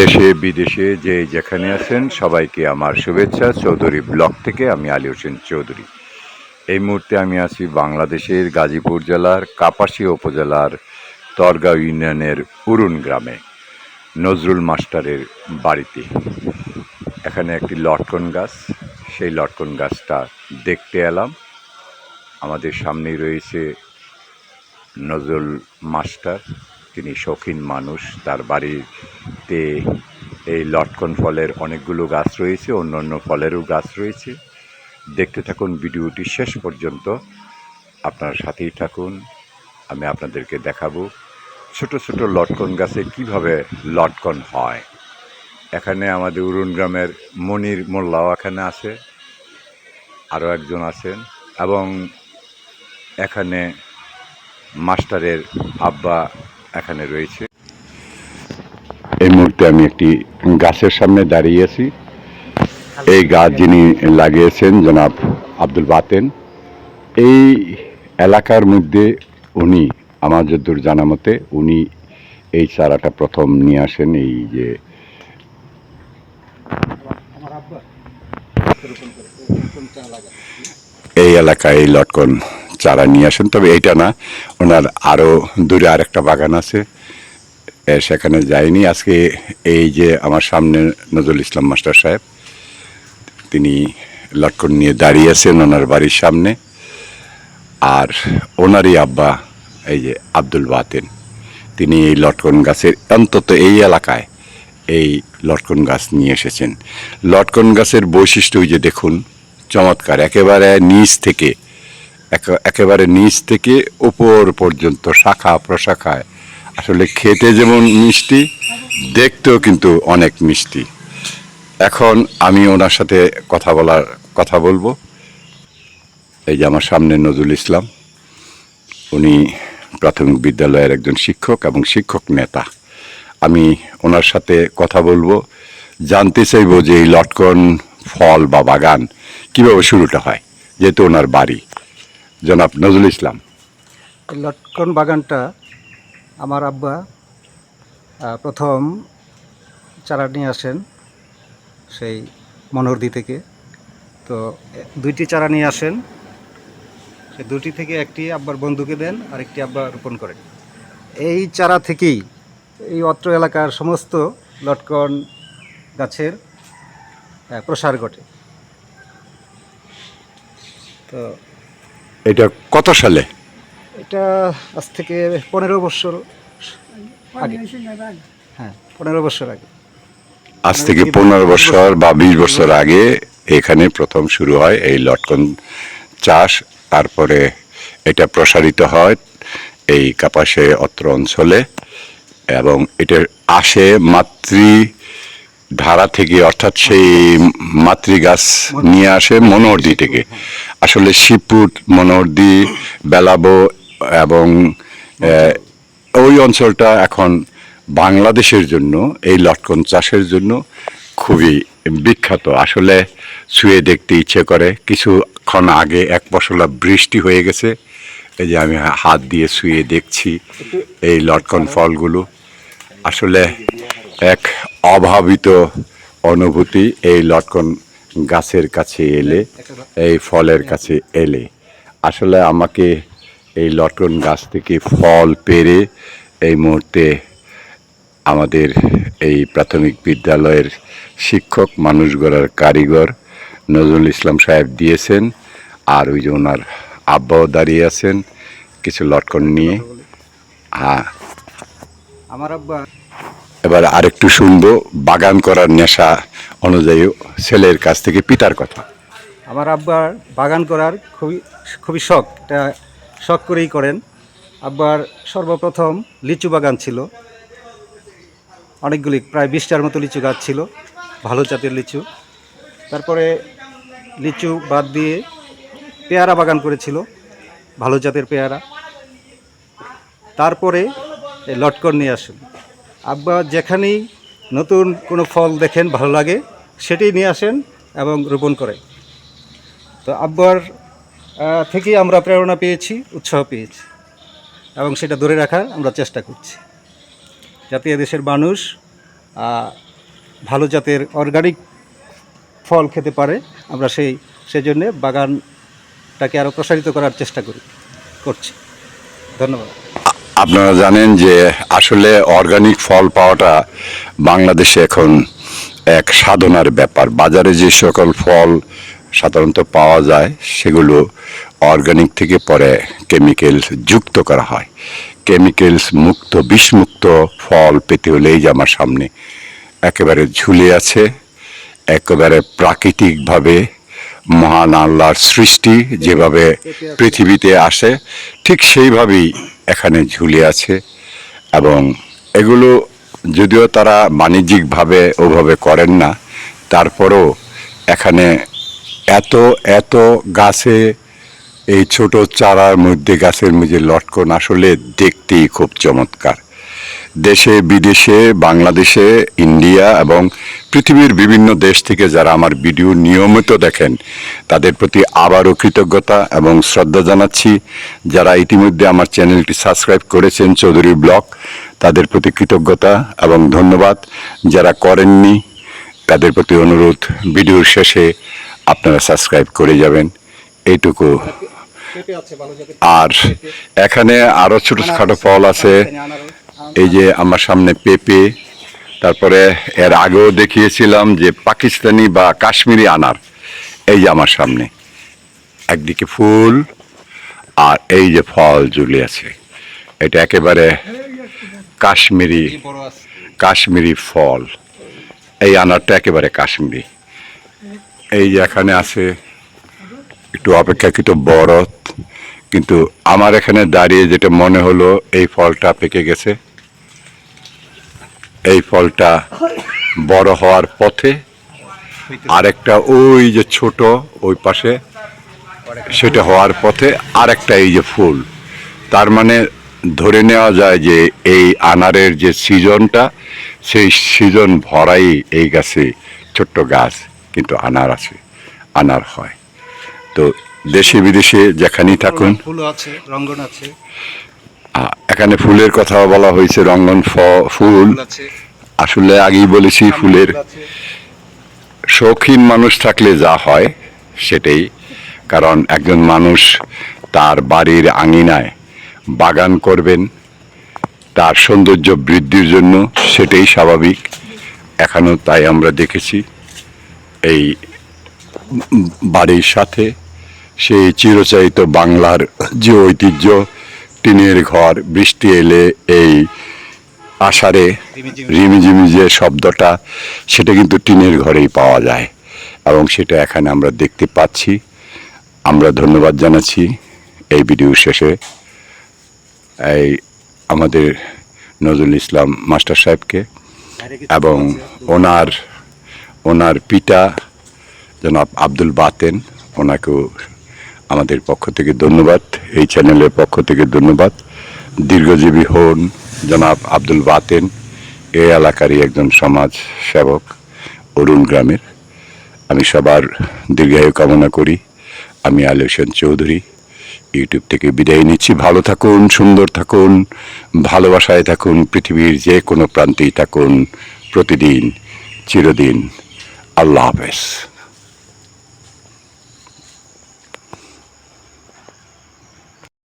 দেশে, বিদেশে যে যেখানে আছেন, সবাইকে আমার শুভেচ্ছা। চৌধুরী ব্লক থেকে আমি আলী হোসেন চৌধুরী। এই মুহূর্তে আমি আছি বাংলাদেশের গাজীপুর জেলার কাপাসিয়া উপজেলার তরগাঁও ইউনিয়নের উরুন গ্রামে, নজরুল মাস্টারের বাড়িতে। এখানে একটি লটকন গাছ, সেই লটকন গাছটা দেখতে এলাম। আমাদের সামনেই রয়েছে নজরুল মাস্টার। তিনি শৌখিন মানুষ। তার বাড়িতে এই লটকন ফলের অনেকগুলো গাছ রয়েছে অন্য অন্য ফলেরও গাছ রয়েছে। দেখতে থাকুন, ভিডিওটি শেষ পর্যন্ত আপনার সাথেই থাকুন। আমি আপনাদেরকে দেখাবো ছোট ছোট লটকন গাছে কীভাবে লটকন হয়। এখানে আমাদের উরুন গ্রামের মনির মোল্লাও এখানে আছে, আরও একজন আছেন এবং এখানে মাস্টারের আব্বা এখানে রয়েছে। এই মুহূর্তে আমি একটি গাছের সামনে দাঁড়িয়ে আছি। এই গাছ যিনি লাগিয়েছেন জনাব আব্দুল বাতেন, এই এলাকার মধ্যে উনি, আমার যদ্দূর জানা মতে, উনি এই চারাটা প্রথম নিয়ে আসেন, এই যে এই এলাকায় এই লটকন চারা নিয়ে আসুন, তবে এইটা না, ওনার আরও দূরে আরেকটা বাগান আছে সেখানে যাইনি। আজকে এই যে আমার সামনে নজরুল ইসলাম মাস্টার সাহেব, তিনি লটকন নিয়ে দাঁড়িয়ে আছেন ওনার বাড়ির সামনে, আর ওনারই আব্বা, এই যে আব্দুল বাতেন, তিনি এই লটকন গাছের অন্তত এই এলাকায় এই লটকন গাছ নিয়ে এসেছেন। লটকন গাছের বৈশিষ্ট্য যে দেখুন, চমৎকার, একেবারে নিচ থেকে একেবারে নিচ থেকে উপর পর্যন্ত, শাখা, প্রশাখায়। আসলে খেতে যেমন মিষ্টি, দেখতেও কিন্তু অনেক মিষ্টি। এখন আমি ওনার সাথে কথা বলার, কথা বলব। এই যে আমার সামনে নজরুল ইসলাম, উনি প্রাথমিক বিদ্যালয়ের একজন শিক্ষক এবং শিক্ষক নেতা। আমি ওনার সাথে কথা বলব। জানতে চাইব যে এই লটকন ফল বা বাগান কীভাবে শুরুটা হয়, যেহেতু ওনার বাড়ি। জনাব নজরুল ইসলাম। লটকন বাগানটা আমার আব্বা প্রথম চারা নিয়ে আসেন সেই মনোহরদি থেকে। তো দুইটি চারা নিয়ে আসেন। সে দুটি থেকে একটি আব্বার বন্ধুকে দেন, আরেকটি আব্বা রোপণ করেন। এই চারা থেকেই এই অত্র এলাকার সমস্ত লটকন গাছের প্রসার ঘটে। তো এটা কত সালে? এটা আজ থেকে পনেরো বছর আগে। হ্যাঁ পনেরো বছর আগে। আজ থেকে পনেরো বছর বা বিশ বছর আগে এখানে প্রথম শুরু হয় এই লটকন চাষ। তারপরে এটা প্রসারিত হয় এই কাপাসে অত্র অঞ্চলে এবং এটা আসে মাতৃ ধারা থেকে অর্থাৎ সেই মাতৃ গাছ নিয়ে আসে মনোহরদি থেকে। আসলে শিবপুর মনোহরদি বেলাবো এবং ওই অঞ্চলটা এখন বাংলাদেশের জন্য, এই লটকন চাষের জন্য খুবই বিখ্যাত। আসলে শুয়ে দেখতে ইচ্ছে করে। কিছুক্ষণ আগে এক পশলা বৃষ্টি হয়ে গেছে। এই যে আমি হাত দিয়ে শুয়ে দেখছি এই লটকন ফলগুলো। আসলে এক অভাবিত অনুভূতি এই লটকন গাছের কাছে এলে, এই ফলের কাছে এলে। আসলে আমাকে এই লটকন গাছ থেকে ফল পেরে এই মুহূর্তে আমাদের এই প্রাথমিক বিদ্যালয়ের শিক্ষক, মানুষ গড়ার কারিগর নজরুল ইসলাম সাহেব দিয়েছেন, আর ওই যে ওনার আব্বাও দাঁড়িয়ে আছেন কিছু লটকন নিয়ে। হ্যাঁ। আমার আব্বা এবার আরেকটু শুনব বাগান করার নেশা অনুযায়ী ছেলের কাছ থেকে পিতার কথা। আমার আব্বার বাগান করার খুবই খুবই শখ, এটা শখ করেই করেন। আব্বার সর্বপ্রথম লিচু বাগান ছিল। অনেকগুলি, প্রায় বিশটার মতো লিচু গাছ ছিল, ভালো জাতের লিচু। তারপরে লিচু বাদ দিয়ে পেয়ারা বাগান করেছিল, ভালো জাতের পেয়ারা। তারপরে এই লটকন নিয়ে আসেন। আব্বা যেখানেই নতুন কোনো ফল দেখেন ভালো লাগে সেটাই নিয়ে আসেন এবং রোপণ করেন। তো আব্বার থেকেই আমরা প্রেরণা পেয়েছি, উৎসাহ পেয়েছি এবং সেটা ধরে রাখার আমরা চেষ্টা করছি। যাতে এদেশের মানুষ ভালো জাতের অর্গানিক ফল খেতে পারে, আমরা সেই, সেজন্যে বাগানটাকে আরও প্রসারিত করার চেষ্টা করি, করছি। ধন্যবাদ। আপনারা জানেন যে আসলে অর্গানিক ফল পাওয়াটা বাংলাদেশে এখন এক সাধনার ব্যাপার। বাজারে যে সকল ফল সাধারণত পাওয়া যায়, সেগুলো অর্গানিক থেকে পরে কেমিক্যালস যুক্ত করা হয়। কেমিক্যালস মুক্ত, বিষমুক্ত ফল পেতে হলে এই যে আমার সামনে একেবারে ঝুলে আছে, একেবারে প্রাকৃতিকভাবে মহান আল্লাহর সৃষ্টি যেভাবে পৃথিবীতে আসে, ঠিক সেইভাবেই এখানে ঝুলে আছে এবং এগুলো যদিও তারা বাণিজ্যিকভাবে ওভাবে করেন না, তারপরও এখানে এত এত গাছে এই ছোট চারার মধ্যে গাছের মধ্যে লটকন আসলে দেখতেই খুব চমৎকার। দেশে বিদেশে বাংলাদেশে ইন্ডিয়া এবং পৃথিবীর বিভিন্ন দেশ থেকে যারা আমার ভিডিও নিয়মিত দেখেন তাদের প্রতি আবারও কৃতজ্ঞতা এবং শ্রদ্ধা জানাচ্ছি। যারা ইতিমধ্যে আমার চ্যানেলটি সাবস্ক্রাইব করেছেন চৌধুরী ব্লগ তাদের প্রতি কৃতজ্ঞতা এবং ধন্যবাদ। যারা করেননি তাদের প্রতি অনুরোধ ভিডিওর শেষে আপনারা সাবস্ক্রাইব করে যাবেন। এইটুকু। আর এখানে আরও ছোটখাটো ফল আছে। এই যে আমার সামনে পেঁপে, তারপরে এর আগেও দেখিয়েছিলাম যে পাকিস্তানি বা কাশ্মীরি আনার, এই যে আমার সামনে। একদিকে ফুল আর এই যে ফল ঝুলে আছে। এটা একেবারে কাশ্মীরি কাশ্মীরি ফল। এই আনারটা একেবারে কাশ্মীরি। এই যে এখানে আছে একটু অপেক্ষাকৃত বড় কিন্তু আমার এখানে দাঁড়িয়ে যেটা মনে হলো, এই ফলটা পেকে গেছে। এই ফলটা বড় হওয়ার পথে আরেকটা ওই যে ছোট ওই পাশে, সেটা হওয়ার পথে আরেকটা এই যে ফুল। তার মানে ধরে নেওয়া যায় যে এই আনারের যে সিজনটা, সেই সিজন ভরাই এই গাছে ছোট্ট গাছ, কিন্তু আনার আছে, আনার হয়। তো দেশে বিদেশে যেখানেই থাকুন। ফুল আছে, রঙ্গন আছে। এখানে ফুলের কথা বলা হয়েছে রঙ্গন ফ- ফুল। আসলে আগেই বলেছি ফুলের শৌখিন মানুষ থাকলে যা হয় সেটাই। কারণ একজন মানুষ তার বাড়ির আঙিনায় বাগান করবেন তার সৌন্দর্য বৃদ্ধির জন্য সেটাই স্বাভাবিক। এখনও তাই আমরা দেখেছি। এই বাড়ির সাথে সেই চিরচারিত বাংলার যে ঐতিহ্য টিনের ঘর, বৃষ্টি এলে এই আষাঢ়ে রিমিঝিমি। যে শব্দটা, সেটা কিন্তু টিনের ঘরেই পাওয়া যায় এবং সেটা এখানে আমরা দেখতে পাচ্ছি আমরা ধন্যবাদ জানাচ্ছি এই ভিডিও শেষে এই আমাদের নজরুল ইসলাম মাস্টার সাহেবকে এবং ওনার ওনার পিতা জনাব আব্দুল বাতেন, ওনাকেও আমাদের পক্ষ থেকে ধন্যবাদ। এই চ্যানেলের পক্ষ থেকে ধন্যবাদ। দীর্ঘজীবী হন জনাব আব্দুল বাতেন। এই এলাকারই একজন সমাজ সেবক অরুণ গ্রামের। আমি সবার দীর্ঘায়ু কামনা করি। আমি আলী হোসেন চৌধুরী। ইউটিউব থেকে বিদায় নিচ্ছি। ভালো থাকুন, সুন্দর থাকুন, ভালোবাসায় থাকুন, পৃথিবীর যে কোনো প্রান্তেই থাকুন প্রতিদিন, চিরদিন। আল্লাহ হাফেজ।